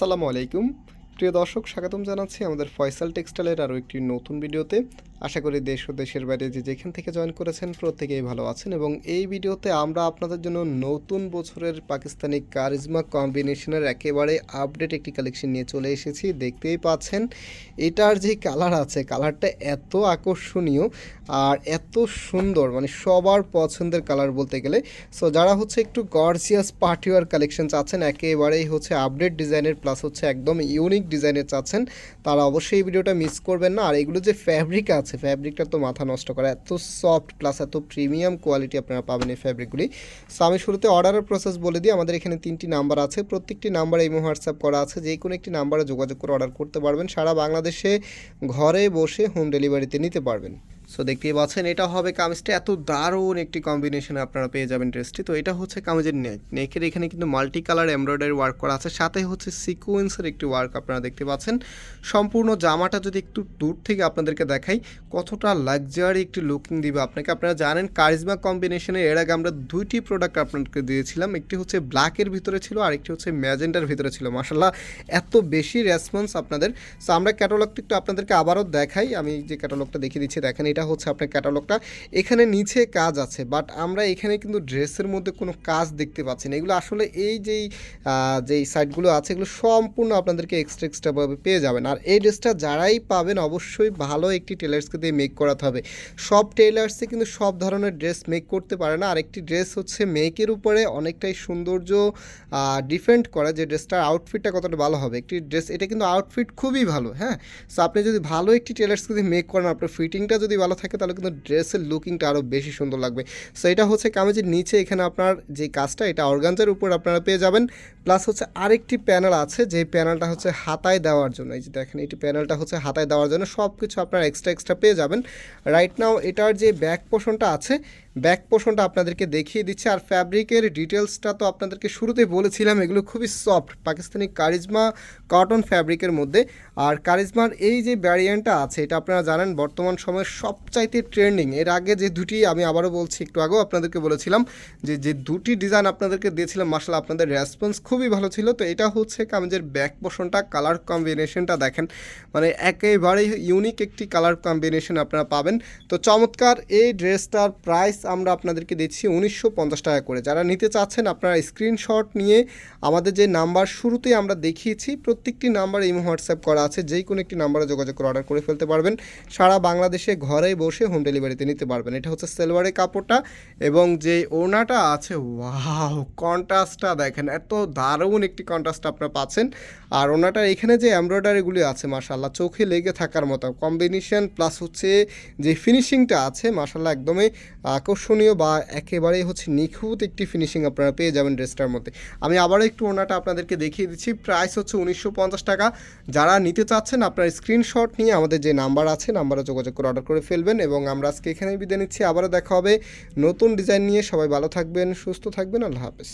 আসসালামু আলাইকুম। প্রিয় দর্শক স্বাগতম জানাচ্ছি আমাদের ফয়সাল টেক্সটাইলের আরও একটি নতুন ভিডিওতে। আশা করি দেশ ও দেশের বাইরে যে যেখান থেকে জয়েন করেছেন প্রত্যেকেই ভালো আছেন এবং এই ভিডিওতে আমরা আপনাদের জন্য নতুন বছরের পাকিস্তানি কারিজমা কম্বিনেশনের একেবারে আপডেট একটি কালেকশন নিয়ে চলে এসেছি। দেখতেই পাচ্ছেন, এটার যে কালার আছে কালারটা এত আকর্ষণীয় আর এত সুন্দর মানে সবার পছন্দের কালার বলতে গেলে। সো যারা হচ্ছে একটু গর্জিয়াস পার্টিওয়ার কালেকশন চাচ্ছেন, একেবারেই হচ্ছে আপডেট ডিজাইনের প্লাস হচ্ছে একদম ইউনিক ডিজাইনের চাচ্ছেন, তারা অবশ্যই এই ভিডিওটা মিস করবেন না। আর এগুলো যে ফ্যাব্রিক আছে ফ্যাব্রিকটা তো মাথা নষ্ট করা, এত সফট প্লাস এত প্রিমিয়াম কোয়ালিটি আপনারা পাবেন এই ফ্যাব্রিকগুলি সো আমি শুরুতে অর্ডারের প্রসেস বলে দিই, আমাদের এখানে তিনটি নাম্বার আছে। প্রত্যেকটি নাম্বারে ইমো হোয়াটসঅ্যাপ করা আছে, যে কোনো একটি নাম্বারে যোগাযোগ করে অর্ডার করতে পারবেন। সারা বাংলাদেশে ঘরে বসে হোম ডেলিভারিতে নিতে পারবেন। সো দেখতেই পাচ্ছেন, এটা হবে কামিজটা এত দারুণ একটি কম্বিনেশনে আপনারা পেয়ে যাবেন ড্রেসটি তো এটা হচ্ছে কামিজের নেক নেকের এখানে কিন্তু মাল্টি কালার এমব্রয়ডারি ওয়ার্ক করা আছে। সাথে হচ্ছে সিকোয়েন্সের একটি ওয়ার্ক আপনারা দেখতে পাচ্ছেন। সম্পূর্ণ জামাটা যদি একটু দূর থেকে আপনাদেরকে দেখাই, কতটা লাক্সারি একটি লুকিং দিবে আপনাকে। আপনারা জানেন কারিজমা কম্বিনেশনে এর আগে আমরা দুইটি প্রোডাক্ট আপনাদেরকে দিয়েছিলাম। একটি হচ্ছে ব্ল্যাকের ভিতরে ছিল, আর একটি হচ্ছে ম্যাজেন্ডার ভিতরে ছিল। মাসাল্লাহ এত বেশি রেসপন্স আপনাদের। সো আমরা ক্যাটালগটা একটু আপনাদেরকে আবারও দেখাই। আমি যে ক্যাটালগটা দেখিয়ে দিচ্ছি, দেখেন, এটা হচ্ছে আপনার ক্যাটালগটা। এখানে নিচে কাজ আছে বাট আমরা এখানে কিন্তু ড্রেসের মধ্যে কোনো কাজ দেখতে পাচ্ছি না। এগুলো আসলে এই যেই যেই সাইটগুলো আছে, এগুলো সম্পূর্ণ আপনাদেরকে এক্সট্রা এক্সট্রাভাবে পেয়ে যাবেন। আর এই ড্রেসটা যারাই পাবেন, অবশ্যই ভালো একটি টেলার্সকে দিয়ে মেক করাতে হবে। সব টেলার্সে কিন্তু সব ধরনের ড্রেস মেক করতে পারে না। আর একটি ড্রেস হচ্ছে মেকের উপরে অনেকটাই সৌন্দর্য ডিফেন্ড করে যে ড্রেসটার আউটফিটটা কতটা ভালো হবে। একটি ড্রেস এটা কিন্তু আউটফিট খুবই ভালো হ্যাঁ? সো আপনি যদি ভালো একটি টেলার্সকে দিয়ে মেক করেন, আপনার ফিটিংটা যদি ভালো থাকে, তাহলে কিন্তু ড্রেসের লুকিংটা আরও বেশি সুন্দর লাগবে। সো এটা হচ্ছে কামিজের নিচে এখানে আপনার যে কাজটা, এটা অর্গানজার উপর আপনারা পেয়ে যাবেন। প্লাস হচ্ছে আরেকটি প্যানেল আছে যে প্যানেলটা হচ্ছে হাতায় দেওয়ার জন্য। এই যে দেখেন এটি প্যানেলটা হচ্ছে হাতায় দেওয়ার জন্য সব কিছু আপনারা এক্সট্রা এক্সট্রা পেয়ে যাবেন। রাইট নাও এটার যে ব্যাক পোর্শনটা আছে ব্যাক পোর্শনটা আপনাদেরকে দেখিয়ে দিচ্ছে। আর ফ্যাব্রিকের ডিটেলসটা তো আপনাদেরকে শুরুতেই বলেছিলাম, এগুলো খুবই সফট পাকিস্তানি কারিজমা কটন ফ্যাব্রিকের মধ্যে। আর কারিজমার এই যে ভ্যারিয়েন্টটা আছে, এটা আপনারা জানেন, বর্তমান সময়ের সবচাইতে ট্রেন্ডিং এর আগে যে দুটি, আমি আবারও বলছি, একটু আগেও আপনাদেরকে বলেছিলাম, যে যে দুটি ডিজাইন আপনাদেরকে দিয়েছিলাম মাসাল আপনাদের রেসপন্স খুবই ভালো ছিল। তো এটা হচ্ছে কামিজের ব্যাক পোর্শনটা কালার কম্বিনেশনটা দেখেন মানে একেবারেই ইউনিক একটি কালার কম্বিনেশন আপনারা পাবেন। তো চমৎকার, এই ড্রেসটার প্রাইস আমরা আপনাদেরকে দিচ্ছি উনিশশো পঞ্চাশ টাকা করে। যারা নিতে চাচ্ছেন, আপনারা স্ক্রিনশট নিয়ে আমাদের যে নাম্বার শুরুতেই আমরা দেখিয়েছি, প্রত্যেকটি নাম্বার ইমো হোয়াটসঅ্যাপ করা আছে যেই কোনো একটি নাম্বারে যোগাযোগ করে অর্ডার করে ফেলতে পারবেন। সারা বাংলাদেশে ঘরে বসে হোম ডেলিভারিতে নিতে পারবেন। এটা হচ্ছে সেলভারের কাপড়টা এবং যে ওড়নাটা আছে ওয়াও কন্ট্রাস্টটা দেখেন, এত দারুণ একটি কন্ট্রাস্ট আপনারা পাচ্ছেন। আর ওনাটার এখানে যে এমব্রয়ডারিগুলি আছে মাশাল্লাহ চোখে লেগে থাকার মতো কম্বিনেশন প্লাস হচ্ছে যে ফিনিশিংটা আছে মাশাল্লাহ একদমই আকর্ষণীয় বা একেবারেই হচ্ছে নিখুঁত একটি ফিনিশিং আপনারা পেয়ে যাবেন ড্রেসটার মধ্যে। আমি আবারও একটু ওনাটা আপনাদেরকে দেখিয়ে দিচ্ছি। প্রাইস হচ্ছে উনিশশো পঞ্চাশ টাকা। যারা নিতে চাচ্ছেন, আপনার স্ক্রিনশট নিয়ে আমাদের যে নাম্বার আছে নাম্বারে যোগাযোগ করে অর্ডার করে ফেলবেন এবং আমরা আজকে এখানেই বিদায় নিচ্ছি। আবারও দেখা হবে নতুন ডিজাইন নিয়ে। সবাই ভালো থাকবেন, সুস্থ থাকবেন। আল্লাহ হাফেজ।